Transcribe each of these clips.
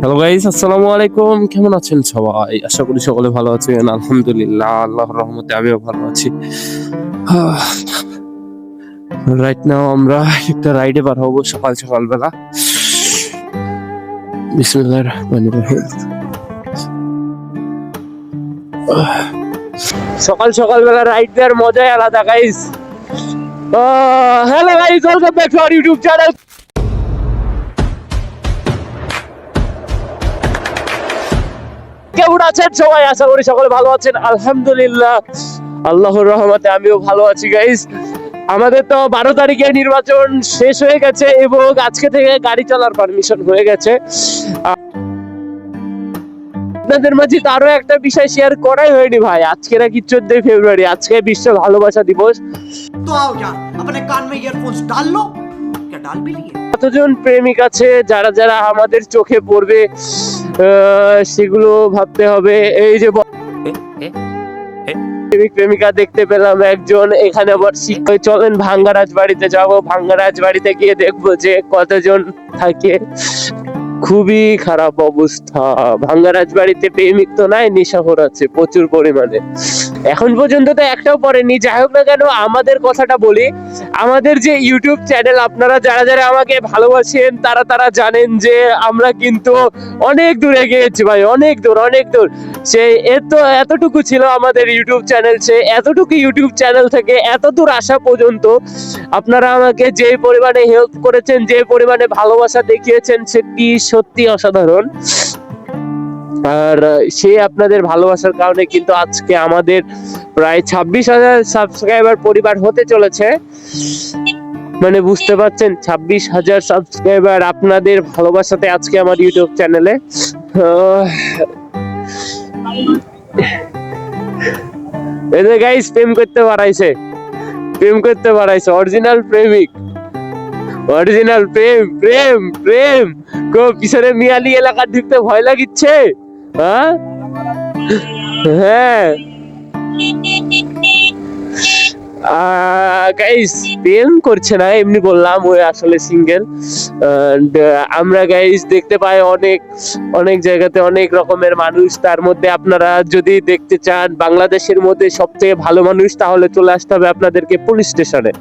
Hello guys আসসালামু আলাইকুম। কেমন আছেন সবাই? আশা করি সকলে ভালো আছেন। আলহামদুলিল্লাহ, আল্লাহর রহমতে আমিও ভালো আছি। রাইট নাও আমরা একটা রাইডে বার হব সকাল সকাল বেলা বিসমিল্লাহির রহমানির রহিম। সকাল সকাল বেলা রাইড দেওয়ার মজাই আলাদা guys hello guys welcome back to our YouTube channel কেমন আছেন সবাই আশা করি সকলে ভালো আছেন আলহামদুলিল্লাহ আল্লাহর রহমতে আমিও ভালো আছি গাইস আমাদের তো বারো তারিখে নির্বাচন শেষ হয়ে গেছে এবং আজকে থেকে গাড়ি চলার পারমিশন হয়ে গেছে আপনাদের মাঝে তো আরো একটা বিষয় শেয়ার করাই হয়নি ভাই আজকে নাকি চোদ্দই ফেব্রুয়ারি আজকে বিশ্ব ভালোবাসা দিবস तो आओ जान अपने कान में ईयरफोन्स डाल लो क्या डाल भी लिए কতজন প্রেমিক আছে যারা যারা আমাদের চোখে পড়বে আহ, সেগুলো ভাবতে হবে। এই যে প্রেমিক প্রেমিকা দেখতে পেলাম একজন। এখানে আবার শিক্ষক চলেন ভাঙ্গারাজ বাড়িতে যাব। ভাঙ্গারাজ বাড়িতে গিয়ে দেখব যে কতজন থাকে। খুবই খারাপ অবস্থা। ভাঙ্গারাজ বাড়িতে প্রেমিক তো নাই, নেশাখোর আছে প্রচুর পরিমাণে। এখন পর্যন্ত তো একটাও পড়েনি। যাই হোক না কেন, আমাদের কথাটা বলি। আমাদের যে ইউটিউব চ্যানেল, আপনারা যারা যারা আমাকে ভালোবাসেন, তারা তারা জানেন যে আমরা কিন্তু অনেক দূরে গিয়েছি ভাই, অনেক দূর অনেক দূর। সে এত, এতটুকু ছিল আমাদের ইউটিউব চ্যানেল, সে এতটুকু ইউটিউব চ্যানেল থেকে এত দূর আসা পর্যন্ত আপনারা আমাকে যে পরিমাণে হেল্প করেছেন, যে পরিমাণে ভালোবাসা দেখিয়েছেন সেটি সত্যি অসাধারণ। আর সে আপনাদের ভালোবাসার কারণে কিন্তু আজকে আমাদের প্রায় ছাব্বিশ হাজার সাবস্ক্রাইবার পরিবার হতে চলেছে। মানে বুঝতে পারছেন, ছাব্বিশ হাজার সাবস্ক্রাইবার আপনাদের ভালোবাসাতে আজকে আমার ইউটিউব চ্যানেলে। এদের গাইস প্রেম করতে পারাইছে প্রেম করতে পারাইছে অরিজিনাল প্রেমিক। অরিজিনাল প্রেম প্রেম প্রেম। কো পিছনে মিয়ালি এলাকা ঢুকতে ভয় লাগিচ্ছে। হ্যাঁ। হ্যাঁ গাইস প্রেম করছে না, এমনি বললাম ওই আসলে সিঙ্গেল আমরা গাইস দেখতে পাই অনেক অনেক জায়গাতে অনেক রকমের মানুষ। তার মধ্যে আপনারা যদি দেখতে চান, বাংলাদেশের মধ্যে সবথেকে ভালো মানুষ, তাহলে চলে আসতে হবে আপনাদেরকে পুলিশ স্টেশনে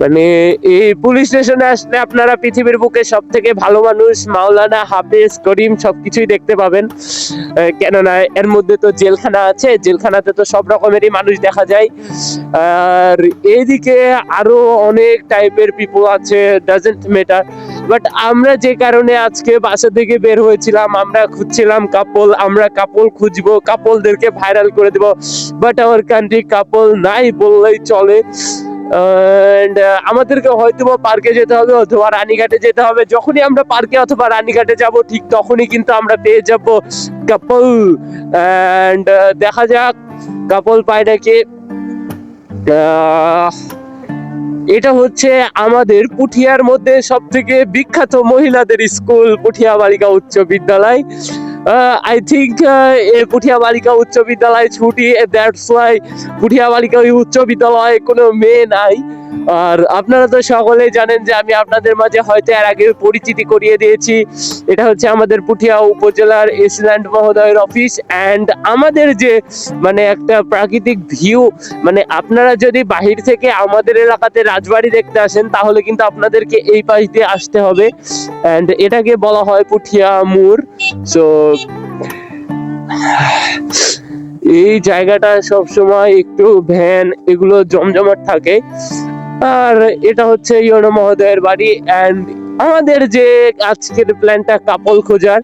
মানে এই পুলিশ স্টেশনে আসলে আপনারা পৃথিবীর বুকে সব থেকে ভালো মানুষ, মাওলানা হাফিজ করিম সবকিছুই দেখতে পাবেন। কেননা এর মধ্যে তো জেলখানা আছে, জেলখানাতে তো সব রকমেরই মানুষ দেখা যায়। আর এইদিকে আরও অনেক টাইপের পিপল আছে ডাজেন্ট মেটার বাট আমরা যে কারণে আজকে বাসা থেকে বের হয়েছিলাম, আমরা খুঁজছিলাম কাপল, আমরা কাপল খুঁজবো, কাপলদেরকে ভাইরাল করে দেব। বাট আমার কান্ট্রি কাপল নাই বললেই চলে। আমাদেরকে হয়তো পার্কে যেতে হবে অথবা রানীঘাটে যেতে হবে। যখনই আমরা পার্কে অথবা রানীঘাটে যাব, ঠিক তখনই কিন্তু আমরা পেয়ে যাব কাপল অ্যান্ড দেখা যাক কাপল পায় নাকি। এটা হচ্ছে আমাদের পুঠিয়ার মধ্যে সব থেকে বিখ্যাত মহিলাদের স্কুল, পুঠিয়া বালিকা উচ্চ বিদ্যালয়। আই থিঙ্ক পুঠিয়া বালিকা উচ্চ বিদ্যালয় ছুটি দ্যাটস ওয়াই পুঠিয়া বালিকা উচ্চ বিদ্যালয়ে কোনো মেয়ে নাই। আর আপনারা তো সকলেই জানেন যে আমি আপনাদের মাঝে হয়তো এর আগে পরিচিতি করিয়ে দিয়েছি। এটা হচ্ছে আমাদের পুঠিয়া উপজেলার এসল্যান্ড মহোদয়ের অফিস অ্যান্ড আমাদের যে মানে একটা প্রাকৃতিক ভিউ মানে আপনারা যদি বাহির থেকে আমাদের এলাকাতে রাজবাড়ি দেখতে আসেন, তাহলে কিন্তু আপনাদেরকে এই পাশ দিয়ে আসতে হবে। অ্যান্ড এটাকে বলা হয় পুঠিয়া মুর সো এই জায়গাটা সবসময় একটু ভ্যান, এগুলো জমজমাট থাকে। আর এটা হচ্ছে ইয়নো মহোদয়ের বাড়ি অ্যান্ড আমাদের যে আজকের প্ল্যানটা কাপল খোঁজার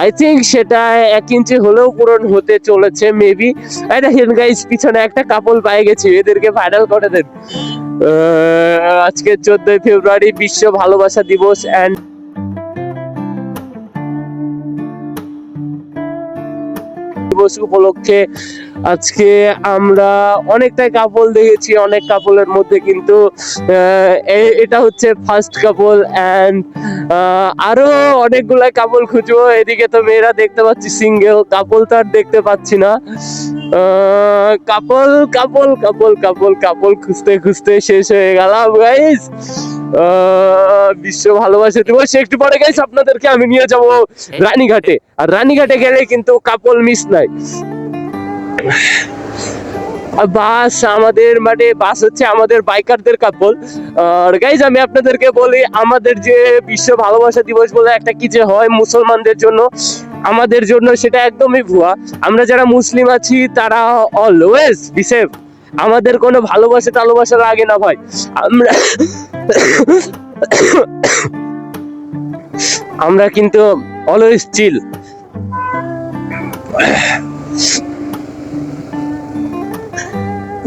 আই থিঙ্ক সেটা এক ইঞ্চি হলেও পূরণ হতে চলেছে মেবি দেখেন গাইস পিছনে একটা কাপল পাই গেছে, এদেরকে ভাইরাল করে দেন। আজকে চোদ্দই ফেব্রুয়ারি, বিশ্ব ভালোবাসা দিবস অ্যান্ড দিবস উপলক্ষে আজকে আমরা অনেকটাই কাপল দেখেছি অনেক কাপলের মধ্যে কিন্তু এটা হচ্ছে ফার্স্ট কাপল অ্যান্ড আরও অনেকগুলা কাপল খুঁজবো। এদিকে তো মেয়েরা দেখতে পাচ্ছি সিঙ্গেল কাপল তো আর দেখতে পাচ্ছি না। Couple couple couple couple couple খুঁজতে খুঁজতে শেষ হয়ে গেলাম গাইস বিশ্ব ভালোবাসা দিবস। একটু পরে গাইস আপনাদেরকে আমি নিয়ে যাব রানীঘাটে। আর রানীঘাটে গেলে কিন্তু কাপল মিস নাই। বাস আমাদের মানে বাস হচ্ছে আমাদের বাইকারদের কাপল আর গাইজ আমি আপনাদেরকে বলি, আমাদের যে বিশ্ব ভালোবাসা দিবস বলে একটা কি যে হয় মুসলমানদের জন্য, আমাদের জন্য সেটা একদমই ভুয়া। আমরা যারা মুসলিম আছি, তারা অলওয়েজ বিসেফ আমাদের কোনো ভালোবাসা টালোবাসা লাগে না ভাই। আমরা আমরা কিন্তু অলওয়েজ চিল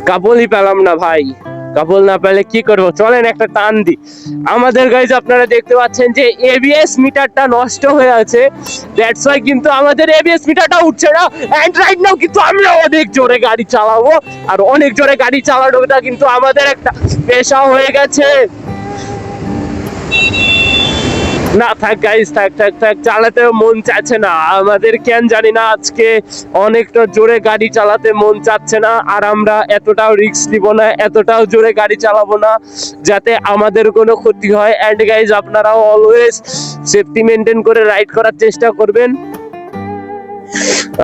কাপলই পেলাম না ভাই। কাপল না পেলে কি করব? চলেন একটা টান দি। আমাদের গাইজ আপনারা দেখতে পাচ্ছেন যে এবিএস মিটারটা নষ্ট হয়ে আছে। দ্যাটস ওয়াই কিন্তু আমাদের এবিএস মিটারটা উঠছে না। এন্ড রাইট নাও কিন্তু আমরা অনেক জোরে গাড়ি চালাবো। আর অনেক জোরে গাড়ি চালানোটা কিন্তু আমাদের একটা পেশা হয়ে গেছে। না, থাক গাইস থাক থাক থাক চালাতে মন চাচ্ছে না। আমাদের কেন জানি না, আজকে অনেকটা জোরে গাড়ি চালাতে মন চাচ্ছে না, আর আমরা এতটাও রিস্ক নিব না, এতটাও জোরে গাড়ি চালাবো না, যাতে আমাদের কোনো ক্ষতি হয়। অ্যান্ড গাইজ আপনারাও অলওয়েজ সেফটি মেনটেন করে রাইড করার চেষ্টা করবেন।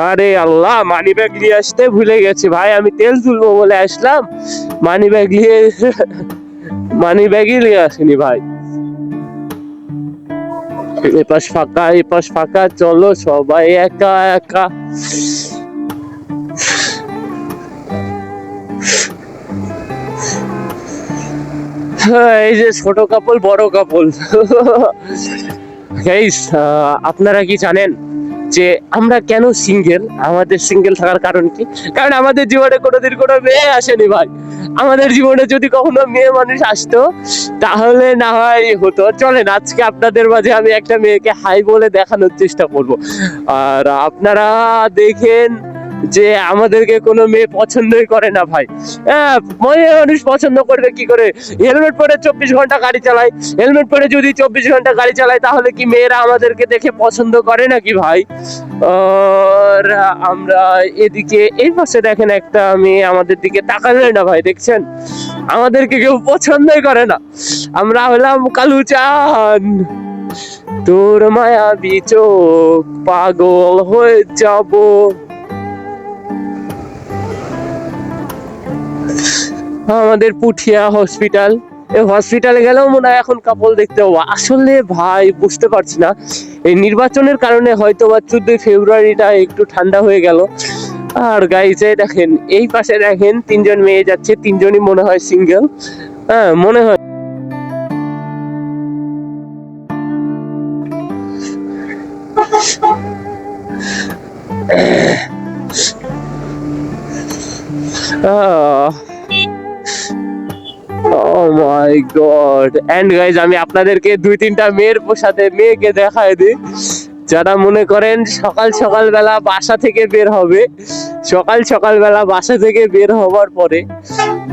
আরে আল্লাহ মানি ব্যাগ নিয়ে আসতে ভুলে গেছি। ভাই, আমি তেল তুলবো বলে আসলাম। মানি ব্যাগ নিয়ে মানি ব্যাগই নিয়ে আসিনি ভাই। এপাশ ফাঁকা এপাশ ফাঁকা চলো সবাই একা একা। হ্যাঁ, এই যে ছোট কাপল বড় কাপল আপনারা কি জানেন যে আমরা কেন সিঙ্গেল আমাদের সিঙ্গেল থাকার কারণ কি? কারণ আমাদের জীবনে কোনোদিন কোনো মেয়ে আসেনি ভাই। আমাদের জীবনে যদি কখনো মেয়ে মানুষ আসতো, তাহলে না হয় হতো। চলেন, আজকে আপনাদের মাঝে আমি একটা মেয়েকে হাই বলে দেখানোর চেষ্টা করব। আর আপনারা দেখেন যে আমাদেরকে কোনো মেয়ে পছন্দই করে না ভাই। হ্যাঁ মানুষ পছন্দ করবে কি করে? হেলমেট পরে চব্বিশ ঘণ্টা গাড়ি চালায়। হেলমেট পরে যদি চব্বিশ ঘণ্টা গাড়ি চালায়, তাহলে কি মেয়েরা আমাদেরকে দেখে পছন্দ করে নাকি ভাই? আমরা এদিকে, এই পাশে দেখেন একটা মেয়ে আমাদের দিকে তাকালে না ভাই, দেখছেন? আমাদেরকে কেউ পছন্দই করে না। আমরা হলাম কালু চান তোর মায়া চোখ, পাগল হয়ে যাব। আমাদের পুঠিয়া হসপিটাল এই হসপিটালে গেলেও মনে হয় এখন কাপল দেখতে পাবো। আসলে ভাই, বুঝতে পারছি না। এই নির্বাচনের কারণে হয়তো বা চোদ্দই ফেব্রুয়ারিটা একটু ঠান্ডা হয়ে গেল। আর গাইজে দেখেন, এই পাশে দেখেন তিনজন মেয়ে যাচ্ছে, তিনজনই মনে হয় সিঙ্গেল হ্যাঁ মনে হয়। Ah my god and guys আমি আপনাদেরকে দুই তিনটা মেয়ের সাথে মেয়েকে দেখায় দিই। যারা মনে করেন সকাল সকাল বেলা বাসা থেকে বের হবে, সকাল সকাল বেলা বাসা থেকে বের হওয়ার পরে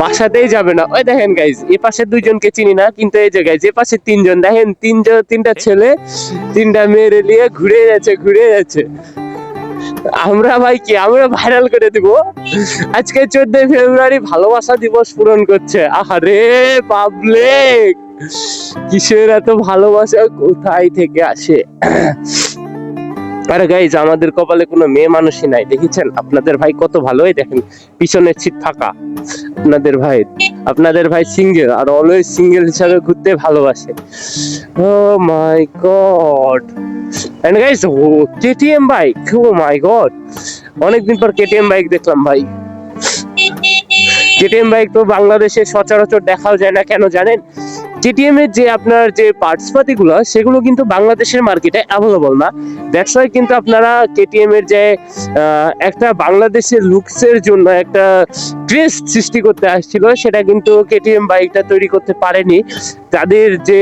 বাসাতেই যাবে না। ওই দেখেন গাইজ এ পাশে দুইজনকে চিনি না, কিন্তু এই যে গাইজ এ পাশে তিনজন। দেখেন তিনজন, তিনটা ছেলে, তিনটা মেয়ের নিয়ে ঘুরে যাচ্ছে ঘুরে যাচ্ছে। আমরা ভাই কি, আমরা ভাইরাল করে দিব? আজকে চোদ্দই ফেব্রুয়ারি ভালোবাসা দিবস পূরণ করছে। আরে পাবলিক কিসের এত ভালোবাসা? কোথায় থেকে আসে? আরে গাইজ আমাদের কপালে কোনো মেয়ে মানুষই নাই, দেখেছেন? আপনাদের ভাই কত ভালোই, দেখেন, পিছনের সিট ফাঁকা। আপনাদের ভাই আপনাদের ভাই সিঙ্গেল আর অলওয়েজ সিঙ্গেল হিসাবে ঘুরতে ভালোবাসে। ও my god and guys oh KTM bike oh my god অনেকদিন পর কেটিএম বাইক দেখলাম ভাই। কেটিএম বাইক তো বাংলাদেশে সচরাচর দেখাও যায় না, কেন জানেন? কেটিএম এর যে আপনার যে পার্টস পাতিগুলো, সেগুলো কিন্তু বাংলাদেশের মার্কেটে অ্যাভেলেবল না। দ্যাটস ওয়াই কিন্তু আপনারা কেটিএম এর যে একটা বাংলাদেশের লুকসের জন্য একটা ক্রেজ সৃষ্টি করতে আসছিল, সেটা কিন্তু কেটিএম বাইকটা তৈরি করতে পারেনি। তাদের যে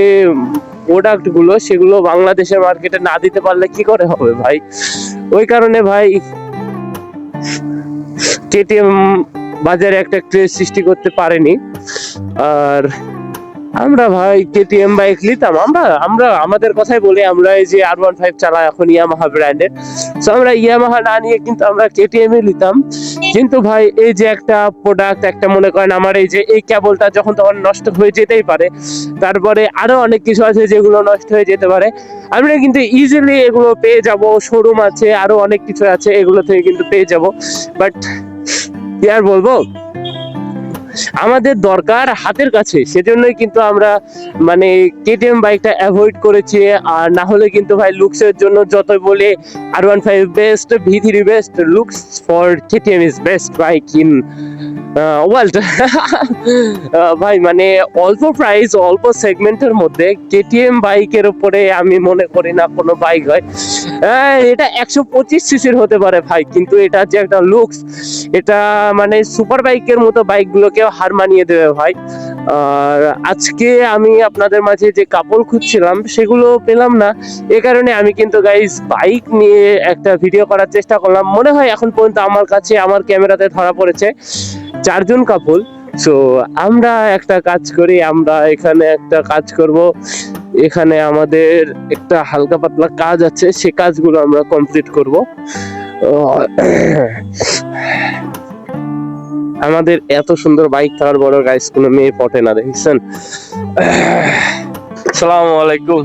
প্রোডাক্টগুলো, সেগুলো বাংলাদেশের মার্কেটে না দিতে পারলে কি করে হবে ভাই? ওই কারণে ভাই কেটিএম বাজারে একটা ক্রেজ সৃষ্টি করতে পারেনি। আর আমরা ভাই কেটিএম বাইক নিতাম। আমরা আমরা, আমাদের কথাই বলি আমরা এই যে আর ওয়ান ফাইভ চালাই এখন ইয়ামাহা ব্র্যান্ডের তো আমরা ইয়ামাহা না নিয়ে কিন্তু আমরা কেটিএম এ নিতাম। কিন্তু ভাই এই যে একটা প্রোডাক্ট একটা মনে করেন আমার এই যে এই কেবলটা যখন তখন নষ্ট হয়ে যেতেই পারে, তারপরে আরও অনেক কিছু আছে যেগুলো নষ্ট হয়ে যেতে পারে। আমরা কিন্তু ইজিলি এগুলো পেয়ে যাব শোরুম আছে, আরও অনেক কিছু আছে, এগুলো থেকে কিন্তু পেয়ে যাব। বাট কি আর বলব? আমাদের দরকার হাতের কাছে, সেজন্যই কিন্তু আমরা মানে কেটিএম বাইকটা অ্যাভয়েড করেছি। আর না হলে কিন্তু ভাই লুকসের জন্য যতই বলে R one five best V three best looks for KTM is best bike in world ভাই মানে অল্প প্রাইস অল্প সেগমেন্টের মধ্যে কেটিএম বাইকের উপরে আমি মনে করি না কোনো বাইক হয়। এটা একশো পঁচিশ সিসির হতে পারে ভাই, কিন্তু এটা যে একটা লুকস এটা মানে সুপার বাইকের মতো বাইকগুলোকেও হার মানিয়ে দেবে ভাই। আর আজকে আমি আপনাদের মাঝে যে কাপড় খুঁজছিলাম, সেগুলো পেলাম না। এ কারণে আমি কিন্তু গাইজ বাইক নিয়ে একটা ভিডিও করার চেষ্টা করলাম। মনে হয় এখন পর্যন্ত আমার কাছে, আমার ক্যামেরাতে ধরা পড়েছে। চারজন কাপল সো আমরা একটা কাজ করি, আমরা এখানে একটা কাজ করব। এখানে আমাদের একটা হালকা পাতলা কাজ আছে, সে কাজগুলো আমরা কমপ্লিট করব। আমাদের এত সুন্দর বাইক থাকার বড় গাইস কোনো মেয়ে পটে না, দেখছেন? সালাম আলাইকুম।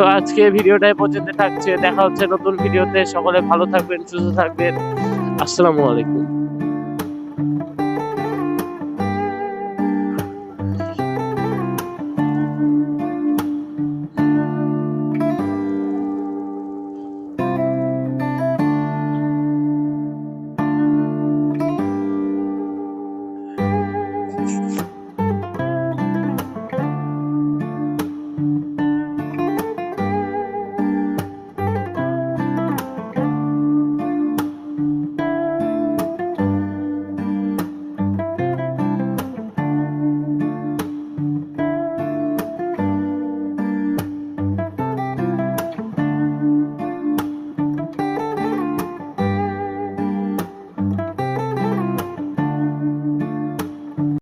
সো আজকে ভিডিওটাই পর্যন্ত থাকছে। দেখা হচ্ছে নতুন ভিডিওতে। সকলে ভালো থাকবেন, সুস্থ থাকবেন। আসসালামু আলাইকুম।